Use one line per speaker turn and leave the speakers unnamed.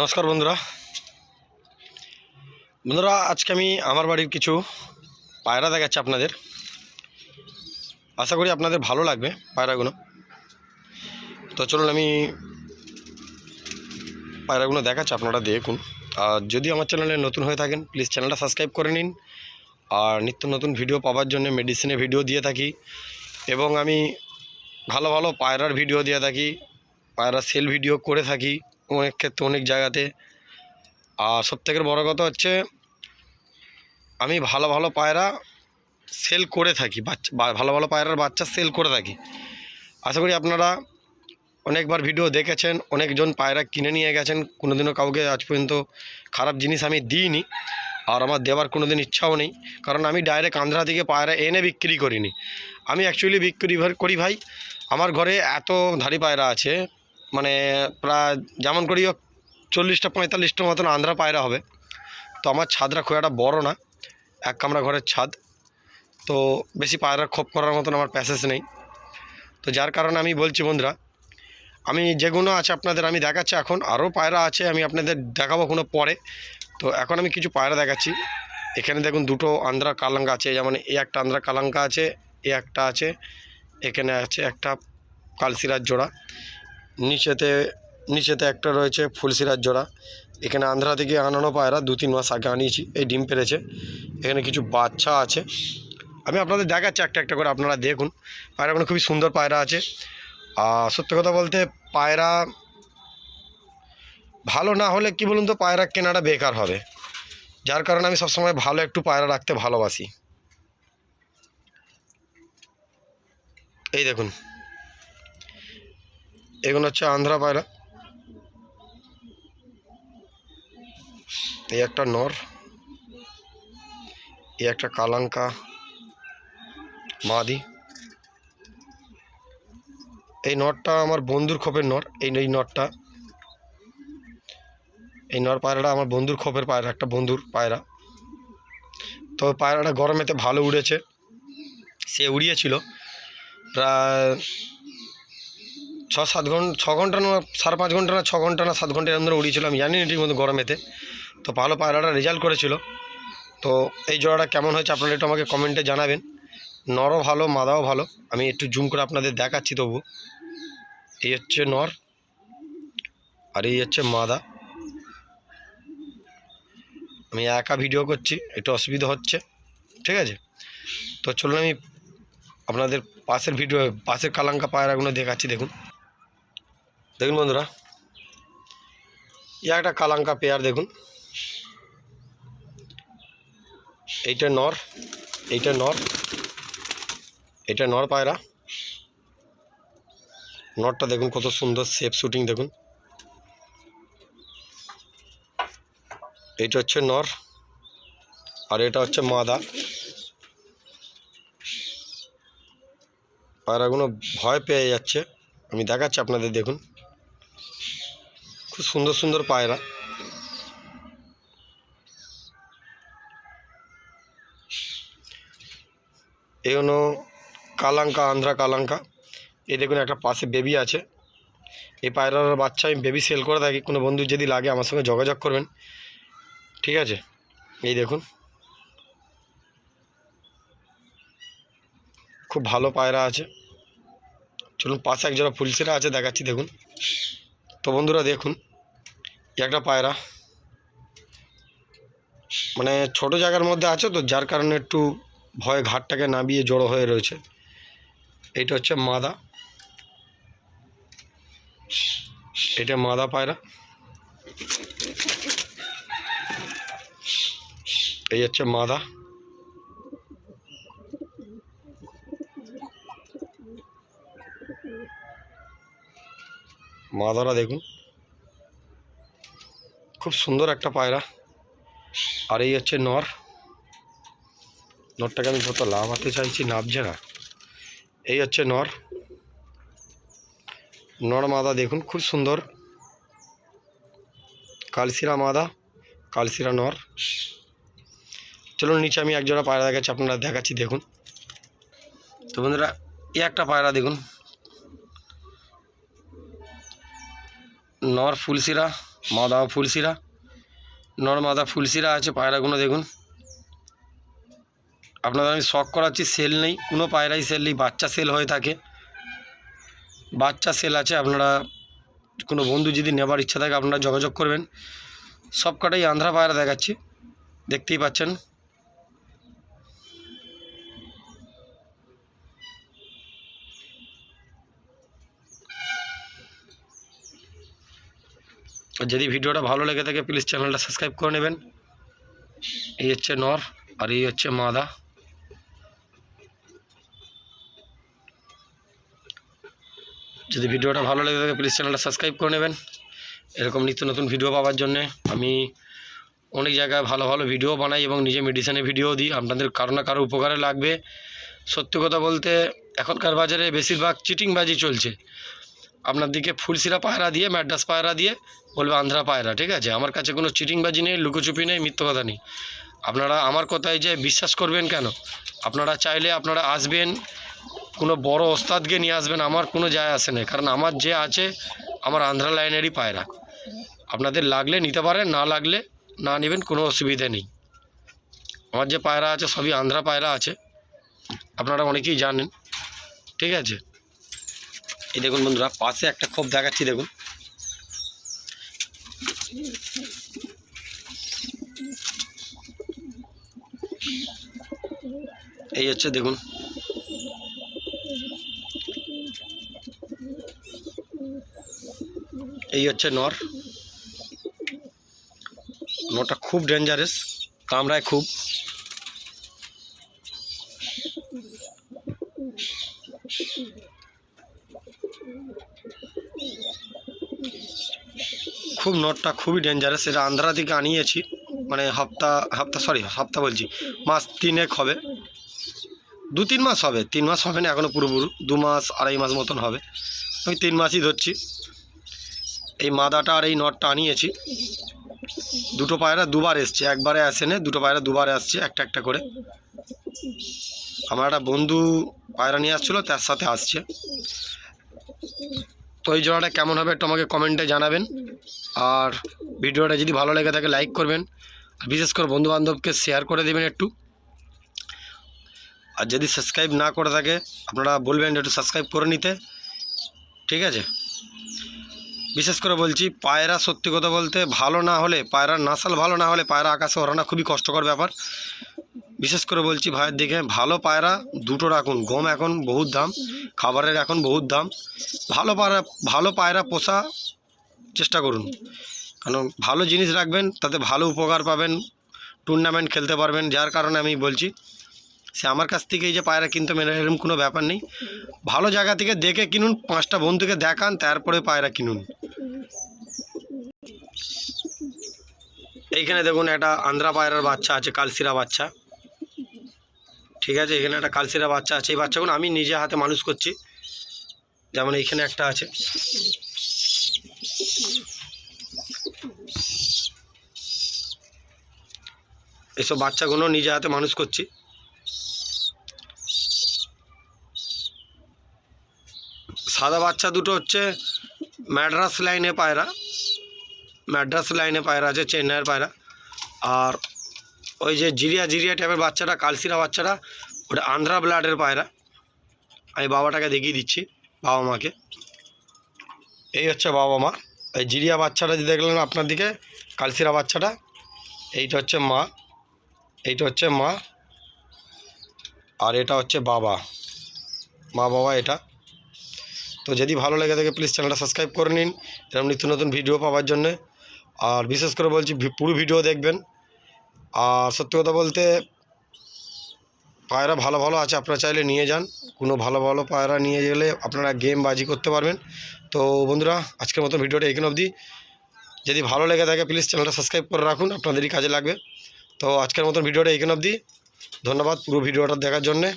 নমস্কার বন্ধুরা। বন্ধুরা, আজকে আমি আমার বাড়ির কিছু পায়রা দেখাচ্ছি আপনাদের। আশা করি আপনাদের ভালো লাগবে পায়রাগুলো। তো চলুন আমি পায়রাগুলো দেখাচ্ছি, আপনারা দেখুন। আর যদি আমার চ্যানেলে নতুন হয়ে থাকেন প্লিজ চ্যানেলটা সাবস্ক্রাইব করে নিন। আর নিত্য নতুন ভিডিও পাওয়ার জন্য মেডিসিনের ভিডিও দিয়ে থাকি। এবং আমি ভালো ভালো পায়রার ভিডিও দিয়ে থাকি পায়রা সেল ভিডিও করে থাকি। অনেক ক্ষেত্রে, অনেক জায়গাতে। আর সবথেকে বড় কথা হচ্ছে, আমি ভালো ভালো পায়রা সেল করে থাকি, বাচ্চা ভালো ভালো পায়রার বাচ্চা সেল করে থাকি। আশা করি আপনারা অনেকবার ভিডিও দেখেছেন, অনেকজন পায়রা কিনে নিয়ে গেছেন, কোনোদিনও কাউকে আজ পর্যন্ত খারাপ জিনিস আমি দিইনি, আর আমার দেওয়ার কোনো দিন ইচ্ছাও নেই, কারণ আমি ডাইরেক্ট আন্ধ্রা থেকে পায়রা এনে বিক্রি করিনি। আমি অ্যাকচুয়ালি বিক্রি করি ভাই, আমার ঘরে এত ধাড়ি পায়রা আছে মানে প্রায় যেমন করি হোক চল্লিশটা, পঁয়তাল্লিশটা মতন আন্ধ্রা পায়রা হবে। তো আমার ছাদটা খুব একটা বড় না, এক কামরা ঘরের ছাদ। তো বেশি পায়রা খোপ করার মতন আমার প্যাসেজ নেই। তো যার কারণে আমি বলছি, বন্ধুরা, আমি যেগুলো আছে আপনাদের আমি দেখাচ্ছি এখন, আরও পায়রা আছে, আমি আপনাদের দেখাবো কোনো পরে। তো এখন আমি কিছু পায়রা দেখাচ্ছি। এখানে দেখুন দুটো আন্ধ্রা কালাঙ্কা আছে, যেমন এই একটা আন্ধ্রা কালাঙ্কা আছে, এ একটা আছে, এখানে আছে একটা কালসিরার জোড়া। নিচেতে নিচেতে একটা রয়েছে ফুলসিরার জোড়া। এখানে আন্ধ্রা থেকে আনানো পায়রা দু তিন মাস আগে আনিয়েছি, এই ডিম পেরেছে। এখানে কিছু বাচ্চা আছে। আমি আপনাদের দেখাচ্ছি একটা একটা করে, আপনারা দেখুন। পায়রাগুলো খুবই সুন্দর পায়রা আছে। আর সত্যি কথা বলতে পায়রা ভালো না হলে কি বলুন তো, পায়রা কেনাটা বেকার হবে। যার কারণে আমি সবসময় ভালো একটু পায়রা রাখতে ভালোবাসি। এই দেখুন। এগুলো হচ্ছে আন্ধ্রা পায়রা। এই একটা নর, এই একটা কালাঙ্কা, মাদি। এই নটটা আমার বন্ধুর খোপের নর, এই এই নটটা এই নর পায়রাটা আমার বন্ধুর খোপের পায়রা, একটা বন্ধুর পায়রা। তো পায়রাটা গরমেতে ভালো উড়েছে। সে উড়িয়েছিল। প্রায় ছ সাত ঘণ্টা, ছ ঘণ্টা না, সাড়ে পাঁচ ঘণ্টা না, ছ ঘণ্টা না, সাত ঘণ্টা এরকম ধরে উড়িয়েছিল, আমি জানি না ঠিক মতো গরমেতে। তো ভালো পায়রাটা রেজাল্ট করেছিল। তো এই জোড়াটা কেমন হয়েছে আপনারা একটু আমাকে কমেন্টে জানাবেন। নরও ভালো, মাদাও ভালো। আমি একটু জুম করে আপনাদের দেখাচ্ছি তবু। এই হচ্ছে নর আর এই হচ্ছে মাদা। আমি একা ভিডিও করছি, একটু অসুবিধা হচ্ছে। ঠিক আছে? তো চলুন আমি আপনাদের পাশের ভিডিও পাশের কালাঙ্কা পায়রাগুলো দেখাচ্ছি, দেখুন। দেখুন বন্ধুরা, এই একটা কালাঙ্কা পেয়ার দেখুন। এইটা নর এইটা নর এটা নর পায়রা। নরটা দেখুন কত সুন্দর সেফ শুটিং দেখুন। এইটা হচ্ছে নর, আর এটা হচ্ছে মাদা। পায়রাগুলো ভয় পেয়ে যাচ্ছে। আমি দেখাচ্ছি আপনাদের দেখুন। খুব সুন্দর সুন্দর পায়রা। এই হলো কালাঙ্কা, আন্ধ্রা কালাঙ্কা। এই দেখুন, একটা পাশে বেবি আছে। এই পায়রার বাচ্চা আমি বেবি সেল করে থাকি। কোনো বন্ধু যদি লাগে আমার সঙ্গে যোগাযোগ করবেন। ঠিক আছে? এই দেখুন। খুব ভালো পায়রা আছে। চলুন, পাশে একজোড়া ফুলসিরা আছে, দেখাচ্ছি, দেখুন। তো বন্ধুরা দেখুন একটা পায়রা। মানে ছোট জায়গার মধ্যে আছে তো, যার কারণে একটু ভয়ে ঘাটটাকে নামিয়ে জড়ো হয়ে রয়েছে। এইটা হচ্ছে মাদা। এটা মাদা পায়রা। এই হচ্ছে মাদা। মাদারা দেখুন। খুব সুন্দর একটা পায়রা। আর এই হচ্ছে নর। নরটাকে আমি যত লাভাতে চাইছি নাবছে না। এই হচ্ছে নর। নর মাদা দেখুন, খুব সুন্দর। কালসিরা মাদা, কালসিরা নর। চলুন, নিচে আমি একজোড়া পায়রা দেখাচ্ছি, আপনারা দেখাচ্ছি, দেখুন। তো বন্ধুরা, এই একটা পায়রা দেখুন। নর ফুলসিরা মাদা ফুলশিরা। নর মাদা ফুলশিরা আছে পায়রাগুলো দেখুন। আপনাদের আমি শখ করাচ্ছি সেল নেই, কোনো পায়রাই সেল নেই, বাচ্চা সেল হয়ে থাকে। বাচ্চা সেল আছে, আপনারা কোনো বন্ধু যদি নেবার ইচ্ছা থাকে, আপনারা যোগাযোগ করবেন। সব কটাই আন্ধ্রা পায়রা দেখাচ্ছি, দেখতেই পাচ্ছেন। যদি ভিডিওটা ভালো লেগে থাকে প্লিজ চ্যানেলটা সাবস্ক্রাইব করে নেবেন। এই হচ্ছে নর, আর এই হচ্ছে মাদা। যদি ভিডিওটা ভালো লেগে থাকে প্লিজ চ্যানেলটা সাবস্ক্রাইব করে নেবেন। এরকম নিত্য নতুন ভিডিও পাওয়ার জন্যে আমি অনেক জায়গায় ভালো ভালো ভিডিও বানাই এবং নিজে মেডিসিনে ভিডিও দিই। আপনাদের কারও না কারও উপকারে লাগবে। সত্যি কথা বলতে, এখনকার বাজারে বেশিরভাগ চিটিংবাজি চলছে। আপনার দিকে ফুলসিরা পায়রা দিয়ে, ম্যাড্রাস পায়রা দিয়ে বলবে আন্ধ্রা পায়রা, ঠিক আছে? আমার কাছে কোনো চিটিংবাজি নেই, লুকোচুপি নেই, মিথ্য কথা নেই। আপনারা আমার কথায় যে বিশ্বাস করবেন কেন? আপনারা চাইলে আপনারা আসবেন, কোনো বড় ওস্তাদকে নিয়ে আসবেন, আমার কোনো যায় আসে না। কারণ আমার যে আছে, আমার আন্ধ্রা লাইনেরই পায়রা। আপনাদের লাগলে নিতে পারেন, না লাগলে না নেবেন, কোনো অসুবিধে নেই। আমার যে পায়রা আছে, সবই আন্ধ্রা পায়রা আছে। আপনারা অনেকেই জানেন, ঠিক আছে? এই দেখুন বন্ধুরা, পাশে একটা খোপ দেখাচ্ছি, দেখুন। এই হচ্ছে, দেখুন। এই হচ্ছে নর। নটা খুব ডেঞ্জারাস কামড়ায় খুব। খুব নটটা খুবই ডেঞ্জারাস এটা আন্ধ্রা থেকে আনিয়েছি মানে হপ্তা হপ্তা সরি হপ্তা বলছি। মাস তিনেক হবে। দু তিন মাস হবে। তিন মাস হবে না এখনও পুরোপুরি। দু মাস, আড়াই মাস মতন হবে। আমি তিন মাসই ধরছি। এই মাদাটা আর এই নটটা আনিয়েছি। দুটো পায়রা দুবার এসছে। একবারে আসেনে দুটো পায়রা দুবার আসছে, একটা একটা করে। আমার একটা বন্ধু পায়রা নিয়ে আসছিল, তার সাথে আসছে। তো এই জোড়াটা কেমন হবে একটু আমাকে কমেন্টে জানাবেন। আর ভিডিওটা যদি ভালো লেগে থাকে লাইক করবেন। আর বিশেষ করে বন্ধুবান্ধবকে শেয়ার করে দেবেন একটু। আর যদি সাবস্ক্রাইব না করে থাকে, আপনারা বলবেন একটু সাবস্ক্রাইব করে নিতে। ঠিক আছে? বিশেষ করে বলছি, পায়রা সত্যি কথা বলতে ভালো না হলে, পায়রার নাসাল ভালো না হলে পায়রা আকাশে ওড়ানো খুবই কষ্টকর ব্যাপার। বিশেষ করে বলছি ভাইয়ের দিকে, ভালো পায়রা, দুটো রাখুন, গম এখন বহুত দাম, খাবারের এখন বহুত দাম। ভালো পায়রা ভালো পায়রা পোষা চেষ্টা করুন। কারণ ভালো জিনিস রাখবেন, তাতে ভালো উপকার পাবেন টুর্নামেন্ট খেলতে পারবেন, যার কারণে আমি বলছি, সে আমার কাছ থেকে এই যে পায়রা কিনতে মেনে এরকম কোনো ব্যাপার নেই। ভালো জায়গা থেকে দেখে কিনুন, পাঁচটা বন্ধুকে দেখান, তারপরে পায়রা কিনুন। এইখানে দেখুন একটা আন্ধ্রা পায়রার বাচ্চা আছে কালসিরা বাচ্চা। ঠিক আছে, এখানে একটা কালসিরা বাচ্চা আছে। এই বাচ্চাগুলো আমি নিজে হাতে মানুষ করছি। যেমন এইখানে একটা আছে। এসব বাচ্চাগুলো নিজে হাতে মানুষ করছি। সাদা বাচ্চা দুটো হচ্ছে ম্যাড্রাস লাইনে পায়রা। ম্যাড্রাস লাইনে পায়রা আছে, চেন্নাইয়ের পায়রা। আর ওই যে জিরিয়া জিরিয়া টাইপের বাচ্চাটা কালসিরা বাচ্চাটা, ওটা আন্ধ্রা ব্লাডের পায়রা। আমি বাবাটাকে দেখিয়ে দিচ্ছি, বাবা মাকে। এই হচ্ছে বাবা মা। এই জিরিয়া বাচ্চাটা যে দেখলেন আপনার দিকে কালসিরা বাচ্চাটা, এইটা হচ্ছে মা। এইটা হচ্ছে মা। আর এটা হচ্ছে বাবা। মা, বাবা, এটা। তো যদি ভালো লেগে থাকে প্লিজ চ্যানেলটা সাবস্ক্রাইব করে নিন। এরকম নিত্য নতুন ভিডিও পাওয়ার জন্যে। আর বিশেষ করে বলছি পুরো ভিডিও দেখবেন। আর সত্যি কথা বলতে পায়রা ভালো ভালো আছে, আপনারা চাইলে নিয়ে যান। কোনো ভালো ভালো পায়রা নিয়ে গেলে আপনারা গেম বাজি করতে পারবেন। তো বন্ধুরা, আজকের মতো ভিডিওটা এখানে অবধি। যদি ভালো লেগে থাকে প্লিজ চ্যানেলটা সাবস্ক্রাইব করে রাখুন, আপনাদেরই কাজে লাগবে। তো আজকের মতো ভিডিওটা এখানে অবধি। ধন্যবাদ পুরো ভিডিওটা দেখার জন্যে।